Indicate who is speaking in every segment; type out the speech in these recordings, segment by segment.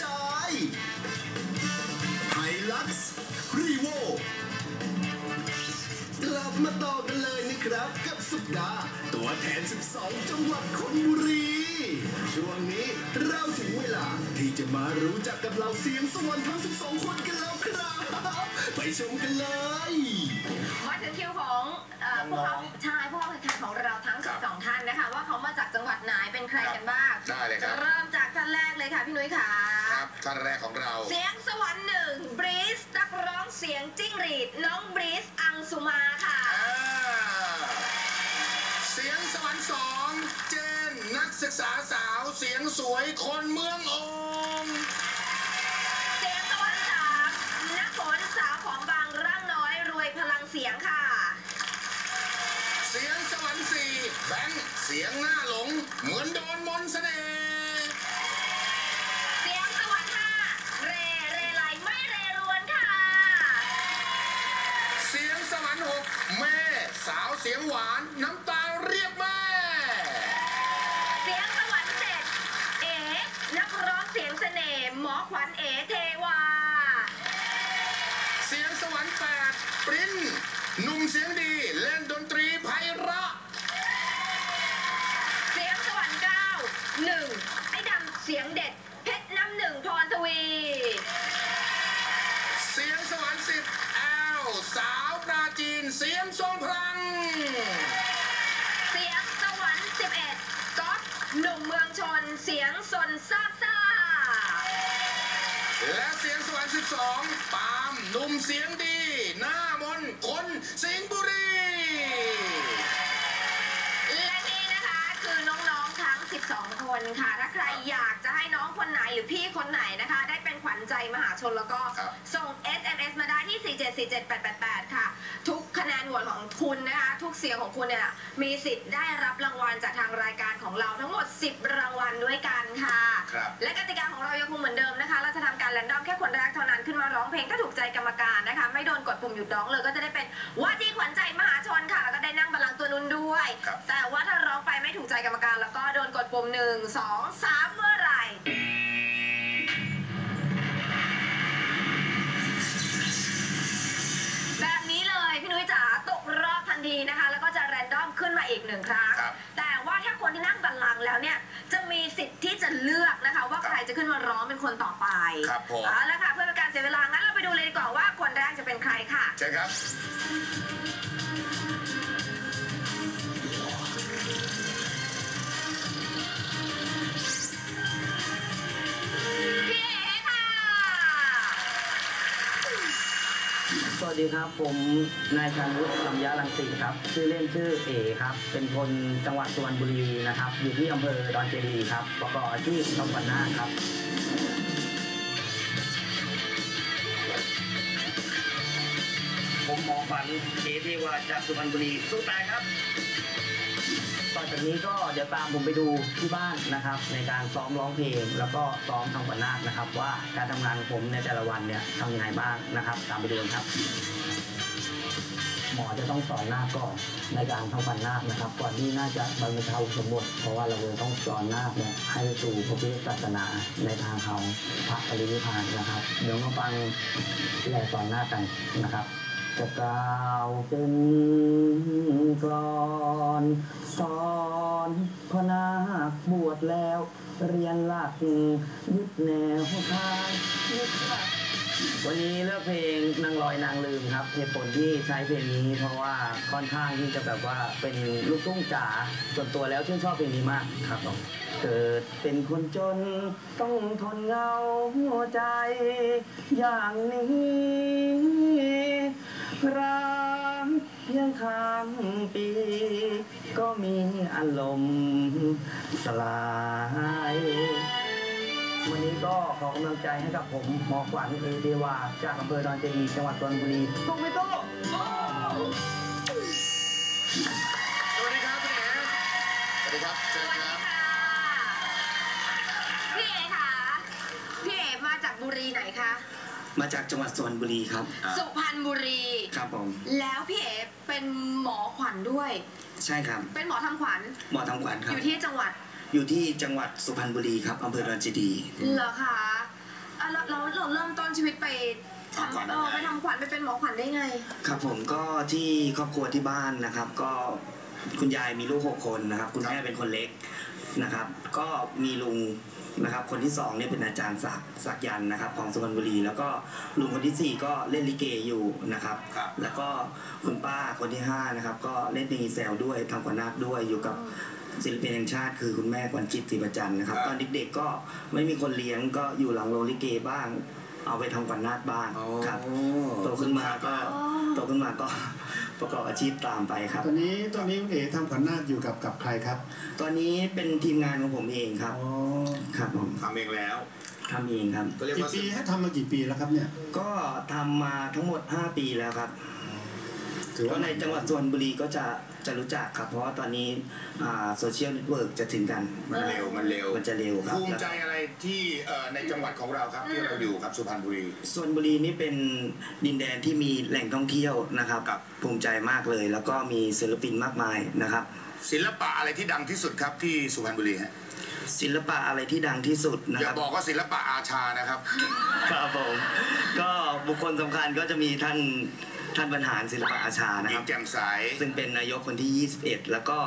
Speaker 1: จายไฮลักซ์รีโวกลับมาต่อกันเลยนะครับ กับสัปดาห์ตัวแทน 12 จังหวัดชนบุรี ช่วงนี้เราถึงเวลาที่จะมารู้จักกับเราเสียงสวรรค์ทั้ง 12 คนกันแล้วครับ ไปชมกันเลย
Speaker 2: มาถึงคิวของเอ่อพวกเขาชายพวกเขาแข่งขันของเราทั้ง
Speaker 3: ครับ
Speaker 2: 12 ท่านนะคะ ว่าเขามาจากจังหวัดไหนเป็นใครกันบ้าง
Speaker 3: ได้เลยครับ
Speaker 2: เริ่มจากท่านแรกเลยค่ะ พี่นุ้ยค่ะ
Speaker 3: ครับ ท่านแรกของเรา
Speaker 2: เสียงสวรรค์หนึ่งบรีสนักร้องเสียงจิ้งหรีด น้องบรีสอังสุมาค่ะ
Speaker 3: อ่าเสียงสวรรค์สองเจนนักศึกษาสาวเสียงสวยคนเมืององค์
Speaker 2: เสียงสวรรค์สามนักฝนสาวของบางร่างน้อยรวยพลังเสียงค่ะ
Speaker 3: เสียงสวรรค์สี่แบงค์เสียงหน้าหลง เหมือนโดนมนต์เสน่ห์
Speaker 2: สาว
Speaker 3: เสียงหวานน้ำตาเรียกแม่
Speaker 2: เสียงสวรรค์เจ็ดเอ๋นักร้องเสียงเสน่ห์หมอขวัญเอ๋เทวา
Speaker 3: เสียงสวรรค์แปดปริ้นหนุ่มเสียงดีเล่นดนตรีไพเราะ
Speaker 2: เสียงสวรรค์เก้าหนึ่งไอ้ดำเสียงเด็ด เพชรน้ำหนึ่งพรทวี
Speaker 3: เสียงสวรรค์สิบแอลสาว ปราจีนเสียงทรงพลัง
Speaker 2: เสียงสวรรค์สิบเอ็ดก๊อฟหนุ่มเมืองชนเสียงสนซาบซ่า
Speaker 3: และเสียงสวรรค์สิบสองปาล์มหนุ่มเสียงดี หน้ามนต์คนสิงห์บุรี
Speaker 2: และนี่นะคะคือน้องๆทั้ง 12 คนค่ะ ถ้าใครอยากจะให้น้องคนไหนหรือพี่คนไหนนะคะ ได้เป็นขวัญใจมหาชนแล้วก็
Speaker 3: ครับ
Speaker 2: ส่ง SMS มาได้ที่ 4747888 ค่ะ ทุกคะแนนโหวตของคุณนะคะ ทุกเสียงของคุณเนี่ยมีสิทธิ์ได้รับรางวัลจากทางรายการของเราทั้งหมด 10 รางวัลด้วยกันค่ะ
Speaker 3: ครับ
Speaker 2: และกติกาของเรายังคงเหมือนเดิมนะคะ เราจะทำการแรนดอมแค่คนแรกเท่านั้นขึ้นมาร้องเพลงถ้าถูกใจกรรมการนะคะ ไม่โดนกดปุ่มหยุดร้องเลยก็จะได้เป็นว่าที่ขวัญใจมหาชนค่ะ แล้วก็ได้นั่งบัลลังก์ตัวนุนด้วย
Speaker 3: ครับ
Speaker 2: แต่ว่าถ้าร้องไปไม่ถูกใจกรรมการ แล้วก็โดนกดปุ่มหนึ่งสองสามเมื่อ กรอบทันทีนะคะ แล้วก็จะแรนดอมขึ้นมาอีกหนึ่งครั้ง
Speaker 3: ครับ
Speaker 2: แต่ว่าถ้าคนที่นั่งบัลลังก์แล้วเนี่ย จะมีสิทธิ์ที่จะเลือกนะคะ ว่า
Speaker 3: ครับ
Speaker 2: ใครจะขึ้นมาร้องเป็นคนต่อไป
Speaker 3: ครับผม
Speaker 2: เอาละค่ะเพื่อเป็นการเสียเวลางั้นเราไปดูเลยดีกว่าว่าคนแรกจะเป็นใครค่ะ
Speaker 3: ใช่ครับ
Speaker 2: พี่
Speaker 4: วัสดีครับ ผมนายชานุชลำยะรังสีครับ ชื่อเล่นชื่อเอครับ เป็นคนจังหวัดสุพรรณบุรีนะครับ อยู่ที่อำเภอดอนเจดีครับประกอบอาชีพทำขวันนาครับผมหมอฝันเอที่วาจากสุพรรณบุรีสู้ตายครับ ต่อจากนี้ก็เดี๋ยวตามผมไปดูที่บ้านนะครับ ในการซ้อมร้องเพลง แล้วก็ซ้อมทำขวัญนาคนะครับ ว่าการทำงานของผมในแต่ละวันเนี่ยทำยังไงบ้างนะครับ ตามไปดูกันครับ หมอจะต้องสอนนาคก่อนในการทำขวัญนาคนะครับ ก่อนที่น่าจะบรรพชาอุปสมบทเพราะว่าเราจะต้องสอนนาคเนี่ยให้สู่พระพุทธศาสนาในทางเขาพระปรินิพพานนะครับ เดี๋ยวมาฟังที่แรกสอนนาคกันนะครับ จะกล่าวเป็นกลอนสอนพนาคบวชแล้ว เรียนหลักยึดแนวทางยึดหลักวันนี้เลือกเพลงนางลอยนางลืมครับเหตุผลที่ใช้เพลงนี้เพราะว่าค่อนข้างที่จะแบบว่าเป็นลูกทุ่งจ๋าส่วนตัวแล้วชื่นชอบเพลงนี้มากครับผมเกิดเป็นคนจนต้องทนเหงาหัวใจ อย่างนี้ รักเพียงข้ามปี ก็มีอารมณ์สลาย วันนี้ก็ขอกำลังใจให้กับผมหมอขวัญเอเดวา จากอำเภอดอนเจดีย์จังหวัดสุพรรณบุรีตุ้งไปตู้
Speaker 3: สวัสดีครับพี่เอ๋สวัสดีครับเชิ
Speaker 2: ส
Speaker 3: ญ
Speaker 2: วัส
Speaker 3: ค
Speaker 2: ดี
Speaker 3: รับ
Speaker 2: ค่ะพี่เอ๋ค่ะ พี่เอ๋มาจากบุรีไหนคะ
Speaker 4: มาจากจังหวัดสุพรรณบุรีครับ
Speaker 2: สุพรรณบุรี
Speaker 4: ครับผม
Speaker 2: แล้วพี่เอ๋เป็นหมอขวัญด้วย
Speaker 4: ใช่ครับ
Speaker 2: เป็นหมอทำขวัญ
Speaker 4: หมอทำขวัญค
Speaker 2: อ
Speaker 4: รับ
Speaker 2: ยู่ที่จังหวัด
Speaker 4: อยู่ที่จังหวัดสุพรรณบุรีครับอำเภอดอนเจดีย์
Speaker 2: เหรอคะอะเราเราเราเริ่มต้นชีวิตไปทำเออไปทำขวัญไปเป็นหมอขวัญได้ไง
Speaker 4: ครับผมก็ที่ครอบครัวที่บ้านนะครับ ก็คุณยายมีลูกหกคนนะครับ คุณแม่เป็นคนเล็กนะครับ ก็มีลุง นะครับ คนที่สองเนี่ยเป็นอาจารย์ศักดิ์ศักดิ์ยันต์นะครับ ของสุพรรณบุรี แล้วก็ลุงคนที่สี่ก็เล่นลิเกอยู่นะครับ
Speaker 3: ครับ
Speaker 4: แล้วก็คุณป้าคนที่ห้านะครับก็เล่นเพลงอีแซวด้วยทำขวัญนาคด้วยอยู่กับศิลปินแห่งชาติคือคุณแม่ขวัญจิตศรีประจันทร์นะครับ ตอนเด็กๆก็ไม่มีคนเลี้ยงก็อยู่หลังโรงลิเกบ้าง เอาไปทำขวัญนาคบ้างครับโตขึ้นมาก็
Speaker 2: อ๋อ
Speaker 4: โตขึ้นมาก็ประกอบอาชีพตามไปครับ
Speaker 5: ตอนนี้ตอนนี้คุณเอ๋ทำขวัญนาคอยู่กับกับใครครับ
Speaker 4: ตอนนี้เป็นทีมงานของผมเองครับ
Speaker 5: อ๋อ
Speaker 4: ครับผม
Speaker 3: ทำเองแล้ว
Speaker 4: ทำเองครับ
Speaker 3: ก็เรียก
Speaker 5: กี่
Speaker 3: ว่า
Speaker 5: ปีให้ทำมากี่ปีแล้วครับเนี่ย
Speaker 4: ก็ทำมาทั้งหมด 5 ปีแล้วครับ
Speaker 5: ถือ
Speaker 4: ก็
Speaker 5: ว่า
Speaker 4: ในจังหวัดสุพรรณบุรีก็จะจะรู้จักครับ เพราะว่าตอนนี้โซเชียลเน็ตเวิร์กจะถึงกัน
Speaker 3: มันเร็วมันเร็ว
Speaker 4: มันจะเร็วครับ
Speaker 3: ภูมิใจอะไรที่เอ่อในจังหวัดของเราครับที่เราอยู่ครับสุพรรณบุรี
Speaker 4: ส่วนบุรีนี่เป็นดินแดนที่มีแหล่งท่องเที่ยวนะครับ
Speaker 3: ครับ
Speaker 4: ภูมิใจมากเลย แล้วก็มีศิลปินมากมายนะครับ
Speaker 3: ศิลปะอะไรที่ดังที่สุดครับที่สุพรรณบุรีฮะ
Speaker 4: ศิลปะอะไรที่ดังที่สุดนะ
Speaker 3: อ
Speaker 4: ค
Speaker 3: ย่า
Speaker 4: รับ
Speaker 3: บอกว่าศิลปะอาชานะครับ
Speaker 4: ครับผมก็บุคคลสำคัญก็จะมีท่านท่านบรรหารศิลปะอาชานะ
Speaker 3: หญิ
Speaker 4: ค
Speaker 3: ง
Speaker 4: รับ
Speaker 3: แจ่มใส
Speaker 4: ซึ่งเป็นนายกคนที่ 21 แล้วก็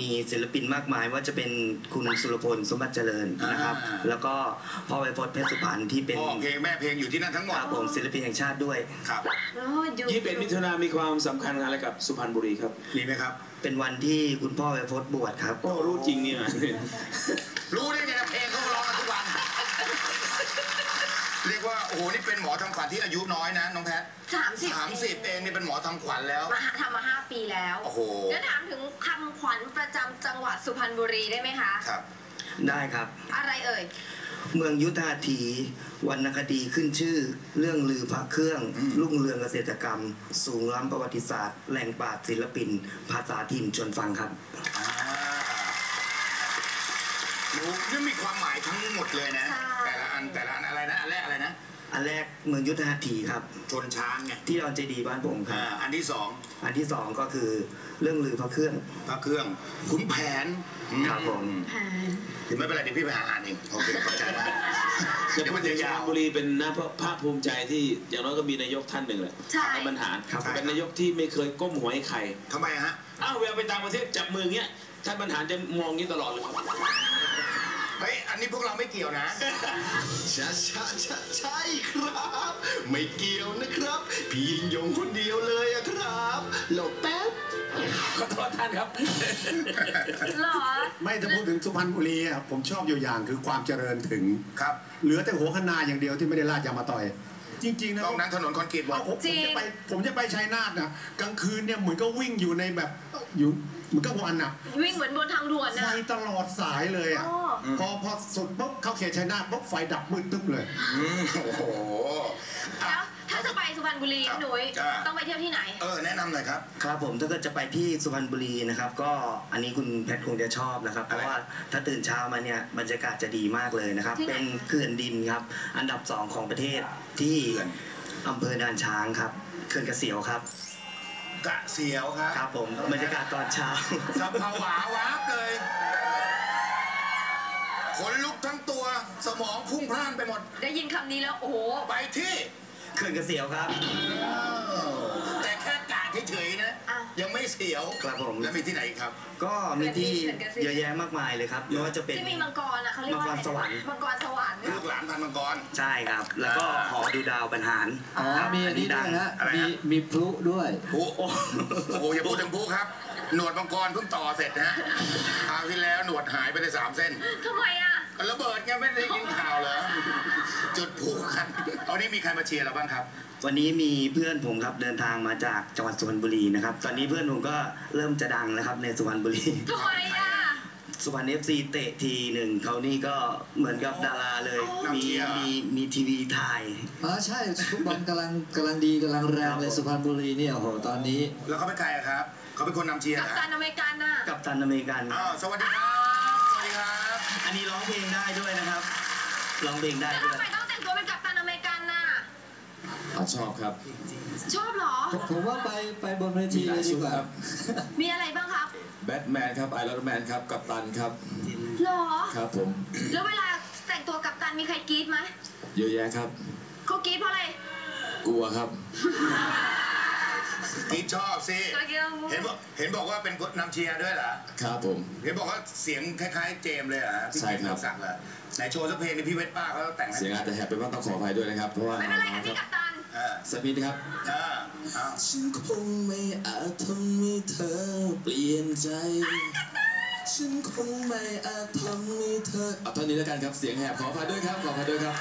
Speaker 4: มีศิลปินมากมายว่าจะเป็นคุณสุรพลสมบัติเจริญนะครับ
Speaker 3: อ่า
Speaker 4: แล้วก็พ่อไวโพจน์เพชรสุพรรณที่เป็น
Speaker 3: พ่อเพลงแม่เพลงอยู่ที่นั่นทั้งหม
Speaker 4: ค
Speaker 3: ด
Speaker 4: รับผมศิลปินแห่งชาติด้วย
Speaker 3: ครับ
Speaker 2: โอ้ยอยู่
Speaker 6: ยี่สิบเอ็ดมิถุนามีความสำคัญอะไรกับสุพรรณบุรีครับ
Speaker 3: มีไหมครับ
Speaker 4: เป็นวันที่คุณพ่อไวโพจน์บวชครับ
Speaker 6: โอ้รู้จริงเนี่ย
Speaker 3: รู้ได้ไงนะเพลงเขาร้องกันทุกวัน เรียกว่าโอ้โหนี่เป็นหมอทำขวัญที่อายุน้อยนะน้องแพท
Speaker 2: สามสิบ
Speaker 3: สามสิบเองนี่เป็นหมอทำขวัญแล้ว
Speaker 2: มาหาทำมาห้าปีแล้ว
Speaker 3: โอ้โห
Speaker 2: เดี๋ยวถามถึงคำขวัญประจำจังหวัดสุพรรณบุรีได้ไหมคะ
Speaker 3: ครับ
Speaker 4: ได้ครับ
Speaker 2: อะไรเอ่ย
Speaker 4: เมืองยุทธาถีวรรณคดีขึ้นชื่อ เรื่องลือพระเครื่องรุ่งเรืองเกษตรกรรม สูงล้ำประวัติศาสตร์แหล่งปราชญ์ศิลปิน ภาษาถิ่นชวนฟังครับ
Speaker 3: อ่ารู้นี่มีความหมายทั้งหมดเลยนะ
Speaker 2: ใช่
Speaker 3: แต่ละอันแต่ละอันอะไรนะอันแรกอะไรนะ
Speaker 4: อันแรกเมืองยุทธาถีครับ
Speaker 3: ชนช้างไง
Speaker 4: ที่ดอนเจดีย์บ้านผมครั
Speaker 3: อ่า
Speaker 4: บ
Speaker 3: อันที่สอง
Speaker 4: อันที่สองก็คือเรื่องลือพระเครื่อง
Speaker 3: พระเครื่องขุนแผน
Speaker 4: ครับผม
Speaker 2: อ่า
Speaker 3: ถึงไม่เป็นไรเดี๋ยวพี่ไปหาอ่านเองโอเคเข้าใจแล้ว
Speaker 6: แต่พูดถึงสุพรรณบุรีเป็นน่าภาคภูมิใจที่อย่างน้อยก็มีนายกท่านหนึ่งแหละ
Speaker 2: ใช่
Speaker 6: ท่านบรรหาร
Speaker 4: ครับ
Speaker 6: เป็นนายกที่ไม่เคยก้มหัวให้ใคร
Speaker 3: ทำไมฮะ
Speaker 6: อ้าวเวลาไปต่างประเทศจับมืออย่างเงี้ยท่านบรรหารจะมองอย่างนี้ตลอดเลย
Speaker 3: เฮ้ย อันนี้พวกเราไม่เกี่ยวนะ
Speaker 1: ใช่ใช่ใช่ใช่ครับ ไม่เกี่ยวนะครับ พี่ยิงยงคนเดียวเลยอะครับหลบแป๊บ
Speaker 6: ขอโทษท่านครับ
Speaker 2: เหรอ
Speaker 5: ไม่ถ้าพูดถึงสุพรรณบุรีอะผมชอบอยู่อย่างคือความเจริญถึง
Speaker 3: ครับ
Speaker 5: เหลือแต่หัวคะนาอย่างเดียวที่ไม่ได้ลาดยางมาต่อย จริงๆนะ
Speaker 3: ตรงนั้นถนนคอนกรีตหม
Speaker 5: ว่า
Speaker 3: ด
Speaker 5: ผมผมจะไปผมจะไปชัยนาทนะกลางคืนเนี่ยเหมือนก็วิ่งอยู่ในแบบอยู่เหมือนกับวันอะ
Speaker 2: วิ่งเหมือนบนทางด่วน
Speaker 5: ไฟ
Speaker 2: นะ
Speaker 5: ตลอดสายเลยอะ
Speaker 2: อ๋อ
Speaker 5: พอพอสุดปุ๊บเข้าเขตชัยนาทปุ๊บไฟดับมืดตึ๊บเลย
Speaker 3: อืมโอ้โห
Speaker 2: แล้วถ้า จะไปสุพรรณบุรี
Speaker 3: ครับ
Speaker 2: หนุ่ย
Speaker 3: จ้า
Speaker 2: ต้องไปเที่ยวที่ไหน
Speaker 3: เออแนะนำหน่อยครับ
Speaker 4: ครับผมถ้าเกิดจะไปที่สุพรรณบุรีนะครับ ก็อันนี้คุณแพทย์คงจะชอบนะครับ เพ
Speaker 3: อะไร
Speaker 4: ราะว่าถ้าตื่นเช้ามาเนี่ยบรรยากาศจะดีมากเลยนะครับ
Speaker 2: ที่ไหน
Speaker 4: เป็นเขื่อนดินครับ อันดับสองของประเทศที่
Speaker 3: เขื่อน
Speaker 4: อำเภอด่านช้างครับเขื่อนกระเสียวครับ
Speaker 3: กะเสียวครับ
Speaker 4: ครับผมบรรยากาศตอนเช้า
Speaker 3: สับภาวะวาบเลยขนลุกทั้งตัวสมองพุ่งพล่านไปหมด
Speaker 2: ได้ยินคำนี้แล้ว โอ้โห
Speaker 3: ไปที่
Speaker 4: เขื่อนกระเสียวครับ
Speaker 3: แต่แค่กะเฉยๆนะ
Speaker 2: อ้าว
Speaker 3: ยังไม่เสียว
Speaker 4: ครับผม
Speaker 3: แล้วมีที่ไหนอีกครับ
Speaker 4: ก็มีที่
Speaker 2: เขื่อนกระเสียว
Speaker 4: เยอะแยะมากมายเลยครับไม่ว่าจะเป็น
Speaker 2: ที่มีมังกรอะเขาเรียกว่าอะไร
Speaker 4: มังกรสวรรค์
Speaker 2: มังกรสวรรค์
Speaker 3: ลูกหลานพันมังกร
Speaker 4: ใช่ครับ แล้วก็หอดูดาวบรรหาร
Speaker 7: อ๋อ
Speaker 4: ครับ
Speaker 7: มีอันนี้ด้วยฮะ
Speaker 3: อะไร
Speaker 7: มี
Speaker 3: ฮะ
Speaker 7: มีพลุด้วย
Speaker 3: ผู้โอ้โหอย่าพูดถึงผู้ครับ หนวดมังกรเพิ่งต่อเสร็จนะฮะคราวที่แล้วหนวดหายไปเลยสามเส้น
Speaker 2: ทำไมอะ
Speaker 3: ระเบิดไงไม่ได้ยินข่าวเหรอจุดพลุกันเอานี่มีใครมาเชียร์เราบ้างครับ
Speaker 4: วันนี้มีเพื่อนผมครับเดินทางมาจากจังหวัดสุพรรณบุรีนะครับ ตอนนี้เพื่อนผมก็เริ่มจะดังแล้วครับในสุพรรณบุรี
Speaker 2: ทำไมอะ
Speaker 4: สุพรรณเอฟซีเตะทีหนึ่งเขานี่ก็เหมือนกับดาราเลย
Speaker 3: อ๋อ
Speaker 4: มี
Speaker 3: เชียร์
Speaker 4: มีมีทีวีถ่าย
Speaker 7: อ๋อใช่ฟุตบอลกำลังกำลังดีกำลังแรงเลยสุพรรณบุรีเนี่ยโอ้โหตอนนี้
Speaker 3: แล้วเขาเป็นใครอะครับ เขาเป็นคนนำเชียร์
Speaker 2: กับ
Speaker 3: นะ
Speaker 2: ตันอเมริกันน่ะ
Speaker 4: กับตันอเมริกัน
Speaker 3: อ้าวสวัสดีครับสวัสดีครับ
Speaker 4: อันนี้ร้องเพลงได้ด้วยนะครับ ร้องเพลงได้
Speaker 2: แล้ว
Speaker 4: ด้ว
Speaker 2: ทำ
Speaker 4: ย
Speaker 2: ไมต้องแต่งตัวเป็นกัปตันอเมริกันน่ะ
Speaker 6: ชอบครับ
Speaker 2: ชอบเหรอ
Speaker 7: ผมผมว่าไปไปบนเวทีเลยดีกว่า
Speaker 2: มีอะไรบ้างครับ
Speaker 6: แบทแมนครับ ไอรอนแมนครับ กัปตันครับ
Speaker 2: หรอ
Speaker 6: ครับผม
Speaker 2: แล้วเวลาแต่งตัวกัปตันมีใครกรี๊ดไหม
Speaker 8: เยอะแยะครับ
Speaker 2: เขากรีดเพราะอะไร
Speaker 8: กลัวครับ
Speaker 3: กีชอบสิ
Speaker 2: ก็กรี๊ด
Speaker 3: เห็นบอกเห็นบอกว่าเป็นคนนำเชียร์ด้วยเหรอ
Speaker 8: ครับผม
Speaker 3: เห็นบอกว่าเสียงคล้ายๆเจมส์เลยเหรอพี่
Speaker 8: ใช่
Speaker 3: เจมส์
Speaker 8: ครับ
Speaker 3: ศักดิ์เหรอไหนโชว์สักเพลงในพี่เวทป้าเขาแต่งให้
Speaker 8: เสียงอาจจะแหบไปบ้างต้องขออภัยด้วยนะครับ เพราะว่า
Speaker 2: ไม่เป็นไรค่ะพี่กัปตัน
Speaker 3: เออ
Speaker 8: สมิธครับ
Speaker 3: เออเอา
Speaker 8: ฉันคงไม่อาจทำให้เธอเปลี่ยนใจ ฉันคงไม่อาจทำให้เธอเอาเท่านี้แล้วกันครับ เสียงแหบขออภัยด้วยครับขออภัยด้วยครับ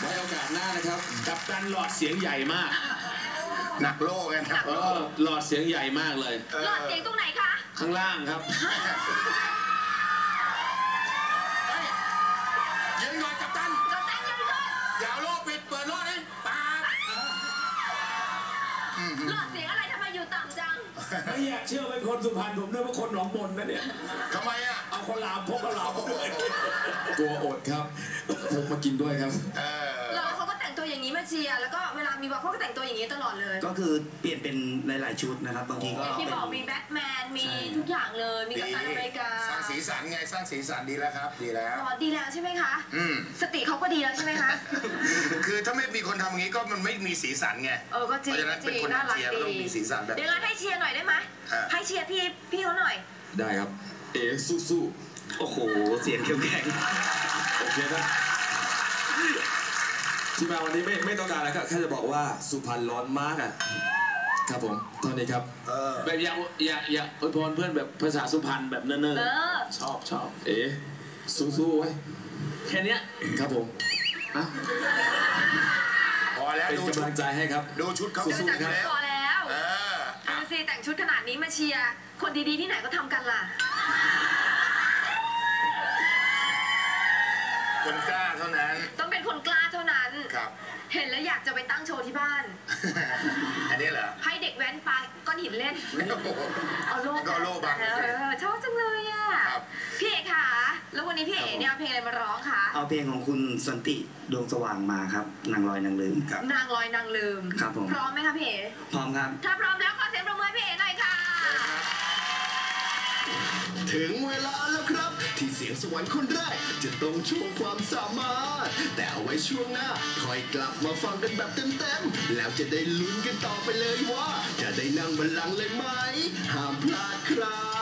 Speaker 8: ไว้โอกาสหน้านะครับ
Speaker 6: กับการหลอดเสียงใหญ่มาก
Speaker 3: หนักโลกไงหนัก
Speaker 6: เอ
Speaker 3: โล
Speaker 6: อกหลอดเสียงใหญ่มากเลย
Speaker 3: เออ
Speaker 2: หลอดเสียงตรงไหนคะ
Speaker 6: ข้างล่างครับ
Speaker 3: เฮ้ยยืนก่อนกัปตัน
Speaker 2: กัปตันยืนก่อน
Speaker 3: อย่าเอาโลกปิดเปิดโลกนี่ป๊าบ
Speaker 2: หลอดเสียงอะไรทำไมอยู่ต่ำจัง
Speaker 6: ไม่อยากเชื่อเป็นคนสุพรรณผมนึกว่าคนหนองมนนะเนี่ย
Speaker 3: ทำไมอะ
Speaker 6: เอาคนลามพกคนลามมาด้วย
Speaker 8: กลัวอดครับพกมากินด้วยครับ
Speaker 3: เออ
Speaker 2: แล้วเขาก็แต่งตัวอย่างนี้มาเชียร์แล้วก็เวลา มีบอลเขาก็แต่งตัวอย่างนี้ตลอดเลย
Speaker 4: ก็คือเปลี่ยนเป็นหลาย ๆ ชุดนะครับบางทีก็
Speaker 2: อย่างที่
Speaker 4: เป็น
Speaker 2: บอกมีแบทแมนมีทุกอย่างเลยมีกัปตันอเมริกา
Speaker 3: สร้างสีสันไงสร้างสีสันดีแล้วครับ ดีแล้ว
Speaker 2: อ๋อดีแล้วใช่ไหมคะ
Speaker 3: อืม
Speaker 2: สติเขาก็ดีแล้วใช่ไหมคะ
Speaker 3: คือถ้าไม่มีคนทำอย่างนี้ก็มันไม่มีสีสันไง
Speaker 2: เออก็จริง
Speaker 3: เพราะฉะนั้น
Speaker 2: จ
Speaker 3: เป็น
Speaker 2: ริง
Speaker 3: คน
Speaker 2: น่ารัก
Speaker 3: เชียร์ก็
Speaker 2: ดี
Speaker 3: ต้องมีสีสันแบบ
Speaker 2: เดี๋ยวเราให้เชียร์หน่อยได้ไหม
Speaker 3: อะ
Speaker 2: ให้เชียร์พี่พี่เขาหน่อย
Speaker 8: ได้ครับ เอ๋สู้
Speaker 4: โอ้โห เสียงเข้มแข็ง
Speaker 8: ๆโอเคนะ ที่มาวันนี้ไม่ไม่ต้องการอะไรครับแค่จะบอกว่าสุพรรณร้อนมากอะครับผมเท่านี้ครับ
Speaker 3: เออ
Speaker 6: แบบอยากอยากอยากอวยพรเพื่อนแบบภาษาสุพรรณแบบเนิ่น
Speaker 2: เออ
Speaker 6: ๆชอบชอบ
Speaker 8: เอ๋สู้ๆไว้
Speaker 6: แค่เนี้ย
Speaker 8: ครับผมอะ
Speaker 3: พอแล้ว
Speaker 8: เป็น
Speaker 3: ดูชุ
Speaker 8: กำ
Speaker 3: ด
Speaker 8: ลังใจให้ครับ
Speaker 3: ดูชุดเขา
Speaker 2: ดู
Speaker 3: สู้
Speaker 2: จาก
Speaker 3: อยู่
Speaker 2: ชุด
Speaker 3: แล้ว
Speaker 2: พอแล้ว
Speaker 3: เออ
Speaker 2: ดูสิแต่งชุดขนาดนี้มาเชียร์คนดีๆที่ไหนก็ทำกันล่ะ
Speaker 3: คนกล้าเท่านั้น
Speaker 2: ต้องเป็นคนกล้าเท่านั้น
Speaker 3: ครับ
Speaker 2: เห็นแล้วอยากจะไปตั้งโชว์ที่บ้าน
Speaker 3: อันนี้เหรอ
Speaker 2: ให้เด็กแว้นปาก้อนหินเล่น
Speaker 3: โอ้โห
Speaker 2: เอาโล่
Speaker 3: ก็เอาโล่บัง
Speaker 2: เออชอบจังเลยอะ
Speaker 3: ครับ
Speaker 2: พี่เอกค่ะ แล้ววันนี้พี่เอกเนี่ยเอาเพลงอะไรมาร้องคะ
Speaker 4: เอาเพลงของคุณสันติดวงสว่างมาครับนางลอยนางลืม
Speaker 3: ครับ
Speaker 2: นางลอยนางลืม
Speaker 4: ครับผม
Speaker 2: พร้อมไหมคะพี่เอก
Speaker 4: พร้อมครับ
Speaker 2: ถ้าพร้อมแล้วขอเสียงปรบมือให้พี่เอกหน่อยค่ะ
Speaker 1: ถึงเวลาแล้วครับที่เสี ยงสวรรค์คนแรก จะต้องโชว์ความสามารถ แต่เอาไว้ช่วงหน้าคอยกลับมาฟังกันแบบเต็มๆ แล้วจะได้ลุ้นกันต่อไปเลยว่า จะได้นั่งบัลลังก์เลยไหม ห้ามพลาดครับ